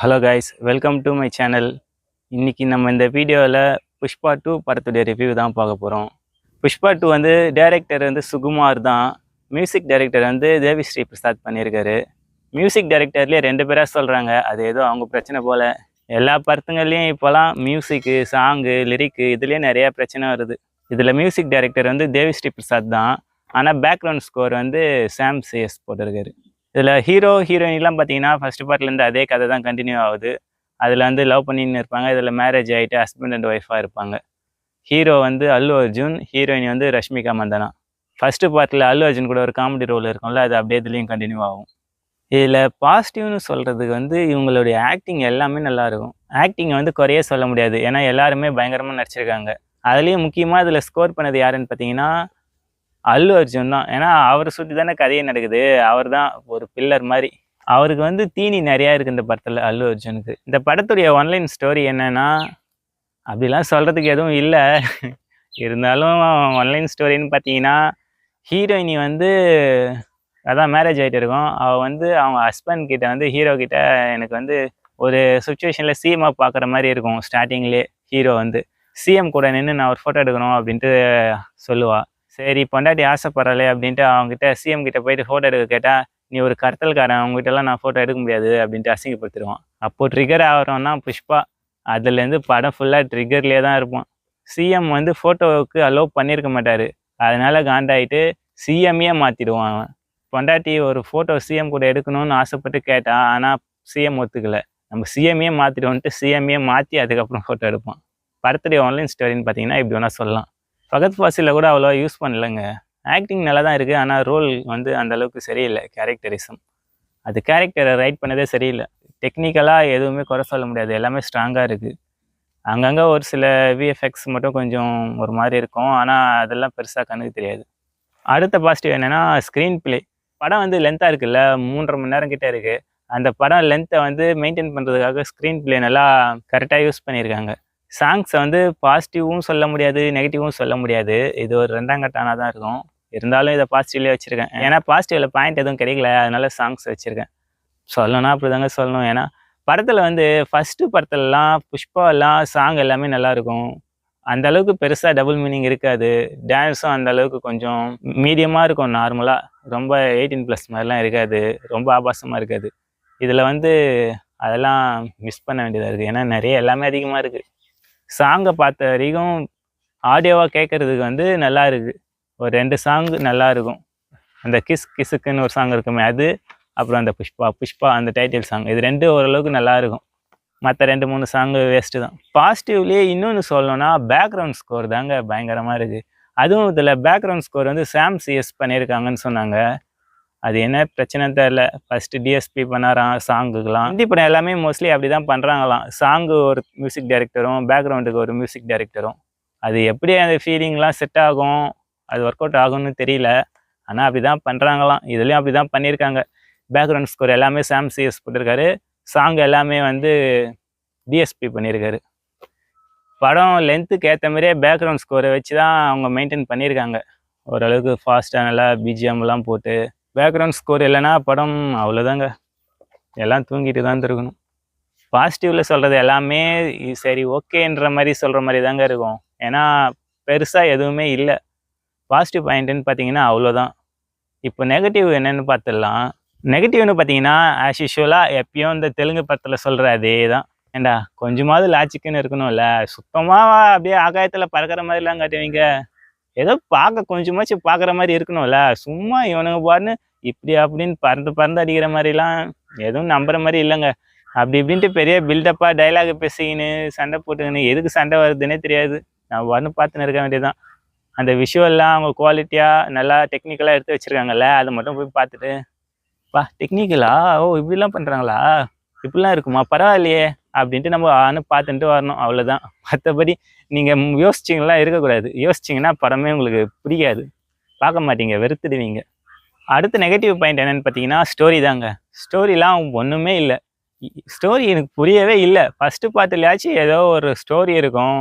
Hello guys welcome to my channel இன்னைக்கு நம்ம இந்த வீடியோவில் புஷ்பா டூ படத்துடைய ரிவ்யூ தான் பார்க்க போகிறோம் புஷ்பா டூ வந்து டைரக்டர் வந்து சுகுமார் தான். மியூசிக் டைரக்டர் வந்து தேவி ஸ்ரீ பிரசாத் பண்ணியிருக்காரு. மியூசிக் டைரக்டர்லேயே ரெண்டு பேராக சொல்கிறாங்க அது ஏதோ அவங்க பிரச்சனை போல். எல்லா படத்துங்கள்லேயும் இப்போலாம் மியூசிக்கு சாங்கு லிரிக்கு இதுலேயே நிறையா பிரச்சனை வருது. இதில் மியூசிக் டைரக்டர் வந்து தேவி ஸ்ரீ பிரசாத் தான். ஆனால் பேக்ரவுண்ட் ஸ்கோர் வந்து சாம் சிஎஸ் போட்டிருக்காரு. இதில் ஹீரோ ஹீரோயின்லாம் பார்த்தீங்கன்னா ஃபர்ஸ்ட் பார்ட்லேருந்து அதே கதை தான் கண்டினியூ ஆகுது. அதில் வந்து லவ் பண்ணின்னு இருப்பாங்க. இதில் மேரேஜ் ஆகிட்டு ஹஸ்பண்ட் அண்ட் ஒய்ஃபாக இருப்பாங்க. ஹீரோ வந்து அல்லு அர்ஜுன் ஹீரோயின் வந்து ரஷ்மிகா மந்தனா. ஃபஸ்ட்டு பார்ட்டில் அல்லு அர்ஜுன் கூட ஒரு காமெடி ரோல் இருக்கும்ல அது அப்படியே இதுலேயும் கண்டினியூ ஆகும். இதில் பாசிட்டிவ்னு சொல்கிறதுக்கு வந்து இவங்களுடைய ஆக்டிங் எல்லாமே நல்லாயிருக்கும் ஆக்டிங்கை வந்து குறைய சொல்ல முடியாது. ஏன்னா எல்லாருமே பயங்கரமாக நடிச்சிருக்காங்க. அதுலேயும் முக்கியமாக இதில் ஸ்கோர் பண்ணது யாருன்னு பார்த்தீங்கன்னா அல்லு அர்ஜுன் தான். ஏன்னா அவரை சுற்றி தானே கதையே நடக்குது. அவர் தான் ஒரு பில்லர் மாதிரி. அவருக்கு வந்து தீனி நிறையா இருக்குது இந்த படத்தில் அல்லு அர்ஜுனுக்கு. இந்த படத்துடைய ஒன்லைன் ஸ்டோரி என்னன்னா அப்படிலாம் சொல்கிறதுக்கு எதுவும் இல்லை. இருந்தாலும் ஒன்லைன் ஸ்டோரின்னு பார்த்தீங்கன்னா ஹீரோயினி வந்து அதான் மேரேஜ் ஆகிட்டு இருக்கோம். அவள் வந்து அவங்க ஹஸ்பண்ட் கிட்ட வந்து ஹீரோ கிட்ட எனக்கு வந்து ஒரு சுச்சுவேஷனில் சிஎம்மாக பார்க்குற மாதிரி இருக்கும். ஸ்டார்டிங்லேயே ஹீரோ வந்து. சிஎம் கூட நின்று நான் ஒரு ஃபோட்டோ எடுக்கணும் அப்படின்ட்டு சொல்லுவாள் சரி பொண்டாட்டி ஆசைப்படலை அப்படின்ட்டு அவங்ககிட்ட சிஎம் கிட்ட போயிட்டு ஃபோட்டோ எடுக்க கேட்டால் நீ ஒரு கடத்தல்காரன் அவங்ககிட்டலாம் நான் ஃபோட்டோ எடுக்க முடியாது அப்படின்ட்டு அசிங்கப்படுத்திடுவான். அப்போது ட்ரிகர் ஆகிறோன்னா புஷ்பா அதுலேருந்து படம் ஃபுல்லாக ட்ரிகர்லேயே தான் இருப்பான். சிஎம் வந்து ஃபோட்டோவுக்கு அலோவ் பண்ணியிருக்க மாட்டார். அதனால காண்டாயிட்டு சிஎம்ஏ மாற்றிடுவான் அவன். பொண்டாட்டி ஒரு ஃபோட்டோ சிஎம் கூட எடுக்கணும்னு ஆசைப்பட்டு கேட்டான் ஆனால் சிஎம் ஒத்துக்கல. நம்ம சிஎம்ஏ மாற்றிடுவோன்ட்டு சிஎம்ஏ மாற்றி அதுக்கப்புறம் ஃபோட்டோ எடுப்பான். படத்துடைய ஆன்லைன் ஸ்டோரின்னு பார்த்தீங்கன்னா இப்படி வேணால் சொல்லலாம். ஃபகத் ஃபாசிலில் கூட அவ்வளோவா யூஸ் பண்ணலங்க. ஆக்டிங் நல்லா தான் இருக்குது ஆனால் ரோல் வந்து அந்தளவுக்கு சரியில்லை கேரக்டரிசம் அது கேரக்டரை ரைட் பண்ணதே சரியில்லை. டெக்னிக்கலாக எதுவுமே குறை சொல்ல முடியாது எல்லாமே ஸ்ட்ராங்காக இருக்குது அங்கங்கே ஒரு சில விஎஃப்எக்ஸ் மட்டும் கொஞ்சம் ஒரு மாதிரி இருக்கும் ஆனால் அதெல்லாம் பெருசாக கண்ணுக்கு தெரியாது. அடுத்த பாசிட்டிவ் என்னென்னா ஸ்க்ரீன் பிளே படம் வந்து லென்த்தாக இருக்குல்ல மூன்றரை மணி நேரம் கிட்டே இருக்குது அந்த படம் லென்த்தை வந்து மெயின்டைன் பண்ணுறதுக்காக ஸ்க்ரீன் பிளே நல்லா கரெக்டாக யூஸ் பண்ணியிருக்காங்க. சாங்ஸை வந்து பாசிட்டிவும் சொல்ல முடியாது நெகட்டிவும் சொல்ல முடியாது. இது ஒரு ரெண்டாம் கட்டானா தான் இருக்கும். இருந்தாலும் இதை பாசிட்டிவ்லேயே வச்சுருக்கேன். ஏன்னா பாசிட்டிவில் பாயிண்ட் எதுவும் கிடைக்கல. அதனால சாங்ஸ் வச்சுருக்கேன். சொல்லணும்னா அப்படி தாங்க சொல்லணும். ஏன்னா படத்தில் வந்து ஃபஸ்ட்டு படத்துலலாம் புஷ்பாலாம் சாங் எல்லாமே நல்லாயிருக்கும் அந்த அளவுக்கு பெருசாக டபுள் மீனிங் இருக்காது. டான்ஸும் அந்த அளவுக்கு கொஞ்சம் மீடியமாக இருக்கும் நார்மலாக ரொம்ப எயிட்டீன் ப்ளஸ் மாதிரிலாம் இருக்காது. ரொம்ப ஆபாசமாக இருக்காது. இதில் வந்து அதெல்லாம் மிஸ் பண்ண வேண்டியதாக இருக்குது ஏன்னா நிறைய எல்லாமே அதிகமாக இருக்குது சாங்கை பார்த்த வரைக்கும் ஆடியோவாக கேட்குறதுக்கு வந்து நல்லா இருக்குது ஒரு ரெண்டு சாங் நல்லா இருக்கும். அந்த கிஸ் கிஸுக்குன்னு ஒரு சாங் இருக்குமே அது அப்புறம் அந்த புஷ்பா புஷ்பா அந்த டைட்டில் சாங் இது ரெண்டு ஓரளவுக்கு நல்லா இருக்கும். மற்ற ரெண்டு மூணு சாங்கு வேஸ்ட்டு தான். பாசிட்டிவ்லேயே இன்னொன்று சொல்லணும்னா பேக்ரவுண்ட் ஸ்கோர் தாங்க பயங்கரமாக இருக்குது அதுவும் இதில் பேக்ரவுண்ட் ஸ்கோர் வந்து சாம் சிஎஸ் பண்ணியிருக்காங்கன்னு சொன்னாங்க. அது என்ன பிரச்சனைன்னு தெரில ஃபஸ்ட்டு டிஎஸ்பி பண்ணாராம் சாங்குக்கெலாம் ஹிந்தி படம் எல்லாமே மோஸ்ட்லி அப்படி தான் பண்ணுறாங்களாம் சாங்கு ஒரு மியூசிக் டைரக்டரும் பேக்ரவுண்டுக்கு ஒரு மியூசிக் டைரக்டரும் அது எப்படி அந்த ஃபீலிங்லாம் செட் ஆகும் அது ஒர்க் அவுட் ஆகும்னு தெரியல. ஆனால் அப்படி தான் பண்ணுறாங்களாம் இதுலேயும் அப்படி தான் பண்ணியிருக்காங்க. பேக்ரவுண்ட் ஸ்கோர் எல்லாமே சாம் சிஎஸ் போட்டிருக்காரு. சாங் எல்லாமே வந்து டிஎஸ்பி பண்ணியிருக்காரு. படம் லென்த்துக்கு ஏற்ற மாதிரியே பேக்ரவுண்ட் ஸ்கோரை வச்சு தான் அவங்க மெயின்டைன் பண்ணியிருக்காங்க. ஓரளவுக்கு ஃபாஸ்ட்டாக நல்லா பிஜிஎம்லாம் போட்டு பேக்ரவுண்ட் ஸ்கோர் இல்லைன்னா படம் அவ்வளோதாங்க எல்லாம் தூங்கிட்டு தான் இருக்கணும் பாசிட்டிவில் சொல்கிறது எல்லாமே சரி ஓகேன்ற மாதிரி சொல்கிற மாதிரி தாங்க இருக்கும். ஏன்னா பெருசாக எதுவுமே இல்லை. பாசிட்டிவ் பாயிண்ட்டுன்னு பார்த்தீங்கன்னா அவ்வளோதான் இப்போ நெகட்டிவ் என்னன்னு பார்த்துடலாம். நெகட்டிவ்னு பார்த்தீங்கன்னா ஆஸ் யூஷுவலாக எப்பயும் இந்த தெலுங்கு படத்தில் சொல்கிற அதே தான். ஏண்டா கொஞ்சமாவது லாஜிக்குன்னு இருக்கணும்ல. சுத்தமாக அப்படியே ஆகாயத்தில் பறக்கிற மாதிரிலாம் காட்டுவீங்க. ஏதோ பார்க்க கொஞ்சமாச்சும் பார்க்குற மாதிரி இருக்கணும்ல. சும்மா இவனுங்க பாருன்னு இப்படி அப்படின்னு பறந்து பறந்து அடிக்கிற மாதிரிலாம் எதுவும் நம்புற மாதிரி இல்லைங்க. அப்படி இப்படின்ட்டு பெரிய பில்டப்பாக டைலாக் பேசிக்கின்னு சண்டை போட்டுக்கின்னு எதுக்கு சண்டை வருதுன்னே தெரியாது. நான் வந்து பார்த்துன்னு இருக்க வேண்டியதுதான். அந்த விஷுவல்லாம் அவங்க குவாலிட்டியாக நல்லா டெக்னிக்கலாக எடுத்து வச்சுருக்காங்கல்ல அதை மட்டும் போய் பார்த்துட்டு பா டெக்னிக்கலா ஓ இப்படிலாம் பண்ணுறாங்களா இப்படிலாம் இருக்குமா? பரவாயில்லையே அப்படின்ட்டு நம்ம ஆனு பார்த்துட்டு வரணும். அவ்வளோதான் மற்றபடி நீங்கள் யோசிச்சிங்கலாம் இருக்கக்கூடாது. யோசிச்சிங்கன்னா படமே உங்களுக்கு பிடிக்காது. பார்க்க மாட்டீங்க வெறுத்துடுவீங்க. அடுத்த நெகட்டிவ் பாயிண்ட் என்னென்னு பார்த்தீங்கன்னா ஸ்டோரி தாங்க. ஸ்டோரிலாம் ஒன்றுமே இல்லை. ஸ்டோரி எனக்கு புரியவே இல்லை. ஃபஸ்ட்டு பார்ட்டுலையாச்சும் ஏதோ ஒரு ஸ்டோரி இருக்கும்.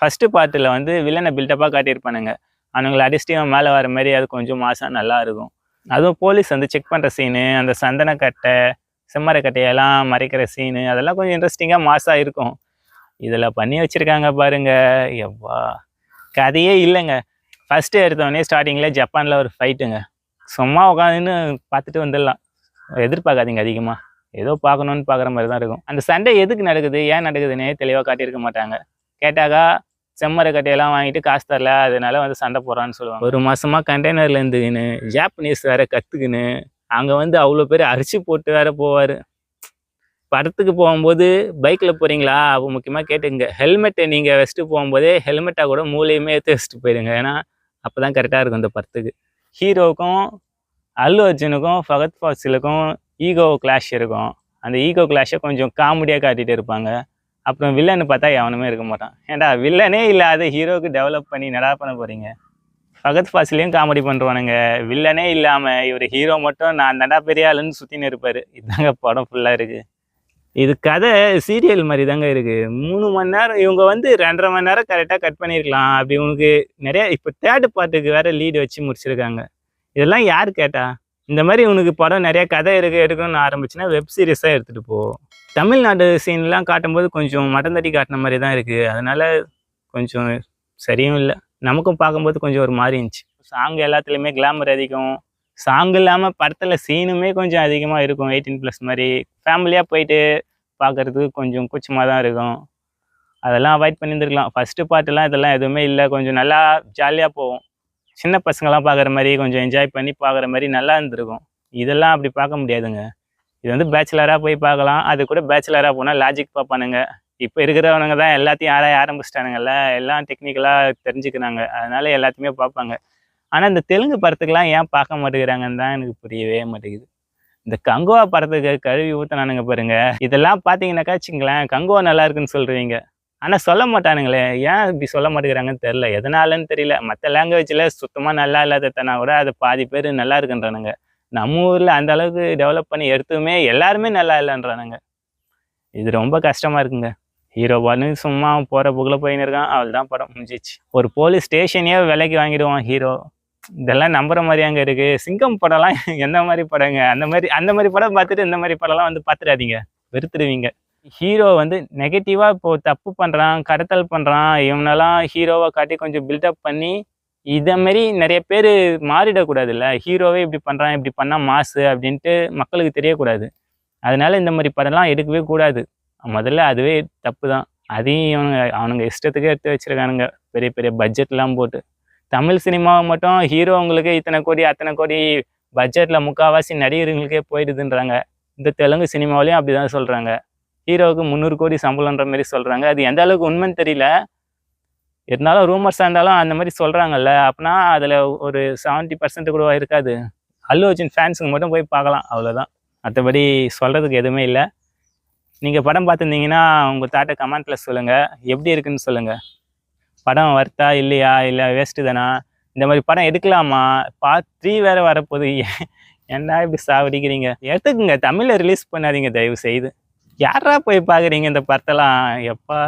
ஃபஸ்ட்டு பார்ட்டில் வந்து வில்லனை பில்டப்பாக காட்டியிருப்பானுங்க. அவனுங்களை அடிச்சுட்டு மேலே வர மாதிரி அது கொஞ்சம் மாதம் நல்லா இருக்கும். அதுவும் போலீஸ் வந்து செக் பண்ணுற சீனு அந்த சந்தனக்கட்டை செம்மரக்கட்டையெல்லாம் மறைக்கிற சீனு அதெல்லாம் கொஞ்சம் இன்ட்ரெஸ்டிங்காக மாசாக இருக்கும். இதில் பண்ணி வச்சுருக்காங்க பாருங்க. எவ்வா. கதையே இல்லைங்க. ஃபஸ்ட்டு எடுத்தோடனே ஸ்டார்டிங்கில் ஜப்பானில் ஒரு ஃபைட்டுங்க சும்மா உட்காந்துன்னு பார்த்துட்டு வந்துடலாம். எதிர்பார்க்காதீங்க அதிகமாக ஏதோ பார்க்கணுன்னு பார்க்குற மாதிரி தான் இருக்கும். அந்த சண்டை எதுக்கு நடக்குது? ஏன் நடக்குதுன்னே தெளிவாக காட்டியிருக்க மாட்டாங்க. கேட்டாக்கா செம்மரை கட்டையெல்லாம் வாங்கிட்டு காசு தரல அதனால வந்து சண்டை போடுறான்னு சொல்லுவாங்க. ஒரு மாதமாக கண்டெய்னர்ல இருந்துக்கின்னு ஜாப்பனீஸ் வேறு கற்றுக்குன்னு அங்கே வந்து அவ்வளோ பேர் அரிசி போட்டு வேற போவார். படத்துக்கு போகும்போது பைக்கில் போகிறீங்களா அப்போ முக்கியமாக கேட்டுங்க ஹெல்மெட்டை நீங்கள் வச்சுட்டு போகும்போதே ஹெல்மெட்டாக கூட மூலையுமே எடுத்து வச்சுட்டு போயிடுங்க ஏன்னா அப்போ தான் கரெக்டாக இருக்கும் இந்த படத்துக்கு. ஹீரோவுக்கும் அல்லு அர்ஜுனுக்கும் ஃபகத் ஃபாசிலுக்கும் ஈகோ கிளாஷ் இருக்கும். அந்த ஈகோ கிளாஷை கொஞ்சம் காமெடியாக காட்டிகிட்டு இருப்பாங்க. அப்புறம் வில்லன்னு பார்த்தா எவனுமே இருக்க மாட்டான். ஏன்டா வில்லனே இல்லாத ஹீரோவுக்கு டெவலப் பண்ணி நடா பண்ண போகிறீங்க ஃபகத் ஃபாசிலையும் காமெடி பண்ணுவானுங்க வில்லனே இல்லாமல் இவர் ஹீரோ மட்டும் நான் தண்டா பெரிய ஆளுன்னு சுற்றின்னு இருப்பார். இதுதாங்க படம் ஃபுல்லாக இருக்குது இது கதை சீரியல் மாதிரி தாங்க இருக்குது மூணு மணி நேரம் இவங்க வந்து ரெண்டரை மணி நேரம் கரெக்டாக கட் பண்ணியிருக்கலாம் அப்படி இவனுக்கு நிறைய இப்போ தேர்ட் பார்ட்டுக்கு வேறு லீடு வச்சு முடிச்சிருக்காங்க. இதெல்லாம் யார் கேட்டா? இந்த மாதிரி இவனுக்கு படம் நிறைய கதை இருக்கு எடுக்கணும்னு ஆரம்பிச்சுன்னா வெப் சீரிஸாக எடுத்துகிட்டு போ. தமிழ்நாடு சீன்லாம் காட்டும்போது கொஞ்சம் மட்டந்தடி காட்டின மாதிரி தான் இருக்குது அதனால் கொஞ்சம் சரியும் இல்லை. நமக்கும் பார்க்கும்போது கொஞ்சம் ஒரு மாதிரி இருந்துச்சு. சாங் எல்லாத்துலேயுமே கிளாமர் அதிகம். சாங் இல்லாமல் படத்தில் சீனுமே கொஞ்சம் அதிகமாக இருக்கும். எயிட்டீன் ப்ளஸ் மாதிரி. ஃபேமிலியாக போயிட்டு பார்க்குறதுக்கு கொஞ்சம் கூச்சமாக தான் இருக்கும். அதெல்லாம் அவாய்ட் பண்ணியிருந்துருக்கலாம். ஃபஸ்ட்டு பாட்டெல்லாம் இதெல்லாம் எதுவுமே இல்லை. கொஞ்சம் நல்லா ஜாலியாக போகும். சின்ன பசங்களாம் பார்க்குற மாதிரி கொஞ்சம் என்ஜாய் பண்ணி பார்க்குற மாதிரி நல்லா இருந்திருக்கும். இதெல்லாம் அப்படி பார்க்க முடியாதுங்க. இது வந்து பேச்சுலராக போய் பார்க்கலாம். அது கூட பேச்சுலராக போனால் லாஜிக் பார்ப்பானுங்க. இப்போ இருக்கிறவனுங்க தான் எல்லாத்தையும் ஆராய ஆரம்பிச்சிட்டானுங்கல்ல எல்லாம் டெக்னிக்கலாக தெரிஞ்சுக்கிறாங்க. அதனால எல்லாத்தையுமே பார்ப்பாங்க. ஆனால் இந்த தெலுங்கு படத்துக்கெல்லாம் ஏன் பார்க்க மாட்டேங்கிறாங்கன்னு தான் எனக்கு புரியவே மாட்டேங்குது. இந்த கங்குவா படத்துக்கு கழுவி ஊற்றினானுங்க பாருங்க. இதெல்லாம் பார்த்தீங்கன்னாக்கா வச்சுங்களேன் கங்குவா நல்லா இருக்குன்னு சொல்கிறீங்க ஆனால் சொல்ல மாட்டானுங்களே. ஏன் இப்படி சொல்ல மாட்டேங்கிறாங்கன்னு தெரில எதனாலன்னு தெரியல. மற்ற லாங்குவேஜில் சுத்தமாக நல்லா இல்லாததுனா கூட அது பாதி பேர் நல்லா இருக்குன்றானுங்க. நம்ம ஊரில் அந்த அளவுக்கு டெவலப் பண்ணி எடுத்துமே எல்லாருமே நல்லா இல்லைன்றானுங்க. இது ரொம்ப கஷ்டமாக இருக்குங்க. ஹீரோ பண்ணு சும்மா போகிற புக்கில் போயின்னு இருக்கான். அவள் தான் படம் முடிஞ்சிச்சு. ஒரு போலீஸ் ஸ்டேஷனையே விலைக்கு வாங்கிடுவான் ஹீரோ இதெல்லாம் நம்புற மாதிரி அங்கே இருக்குது சிங்கம் படம்லாம் எந்த மாதிரி படங்க? அந்த மாதிரி அந்த மாதிரி படம் பார்த்துட்டு இந்த மாதிரி படம்லாம் வந்து பார்த்துடாதீங்க. வெறுத்துடுவீங்க. ஹீரோ வந்து நெகட்டிவாக இப்போ தப்பு பண்ணுறான் கடத்தல் பண்ணுறான் இவனெல்லாம் ஹீரோவை காட்டி கொஞ்சம் பில்டப் பண்ணி இதைமாரி நிறைய பேர் மாறிடக்கூடாதுல்ல. ஹீரோவே இப்படி பண்ணுறான் இப்படி பண்ணால் மாசு அப்படின்ட்டு மக்களுக்கு தெரியக்கூடாது. அதனால இந்த மாதிரி படம்லாம் எடுக்கவே கூடாது. முதல்ல அதுவே தப்பு தான் அதையும் இவனுங்க அவனுங்க இஷ்டத்துக்கு எடுத்து வச்சிருக்கானுங்க. பெரிய பெரிய பட்ஜெட்லாம் போட்டு. தமிழ் சினிமாவை மட்டும் ஹீரோங்களுக்கு இத்தனை கோடி அத்தனை கோடி பட்ஜெட்டில் முக்கால்வாசி நடிகர்களுக்கே போயிடுதுன்றாங்க. இந்த தெலுங்கு சினிமாவிலையும் அப்படி தான் சொல்கிறாங்க ஹீரோவுக்கு முந்நூறு கோடி சம்பளம்ன்ற மாதிரி சொல்கிறாங்க அது எந்த அளவுக்கு உண்மைன்னு தெரியல. இருந்தாலும் ரூமர்ஸாக இருந்தாலும் அந்த மாதிரி சொல்கிறாங்கல்ல அப்படின்னா அதில் ஒரு செவன்ட்டி பர்சன்ட் கூட இருக்காது. அல்லு அர்ஜுன் ஃபேன்ஸுக்கு மட்டும் போய் பார்க்கலாம். அவ்வளோதான் மற்றபடி சொல்கிறதுக்கு எதுவுமே இல்லை. நீங்கள் படம் பார்த்துருந்தீங்கன்னா உங்கள் தாட்டை கமெண்ட்டில் சொல்லுங்கள் எப்படி இருக்குன்னு சொல்லுங்கள் படம் வர்த்தா இல்லையா? இல்லை வேஸ்ட்டு தானா? இந்த மாதிரி படம் எடுக்கலாமா? பார்ட் த்ரீ வேறு வரப்போகுது. ஏன் ஏன்டா இப்படி சாவடிக்கிறீங்க? எடுத்துக்குங்க. தமிழில் ரிலீஸ் பண்ணாதீங்க. தயவு செய்து யாரா போய் பார்க்குறீங்க இந்த படத்தெல்லாம்? எப்பா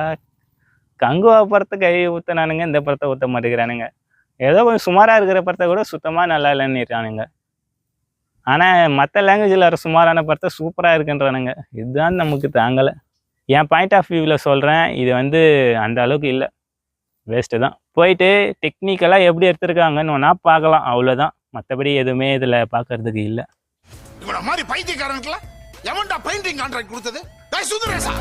கங்குவா படத்தை கை ஊற்றினானுங்க இந்த படத்தை ஊற்ற மாட்டேங்கிறானுங்க. ஏதோ கொஞ்சம் சுமாராக இருக்கிற படத்தை கூட சுத்தமாக நல்லா இல்லைன்னு இருக்கானுங்க ஆனால் மற்ற லாங்குவேஜில் வர சுமாரான படத்தை சூப்பராக இருக்குன்றானுங்க. இதுதான் நமக்கு தாங்கலை. என் பாயிண்ட் ஆஃப் வியூவில் சொல்கிறேன் இது வந்து அந்த அளவுக்கு இல்லை. வேஸ்ட்டு தான். போயிட்டு டெக்னிக்கலாக எப்படி எடுத்திருக்காங்கன்னு ஒன்றா பார்க்கலாம். அவ்வளோதான் மற்றபடி எதுவுமே இதில் பார்க்கறதுக்கு இல்லை. இவன மாதிரி பைத்தியக்காரனுக்குலாம் எவன்டா பெயிண்டிங் கான்ட்ராக்ட் கொடுத்தது? சுந்தரேசா!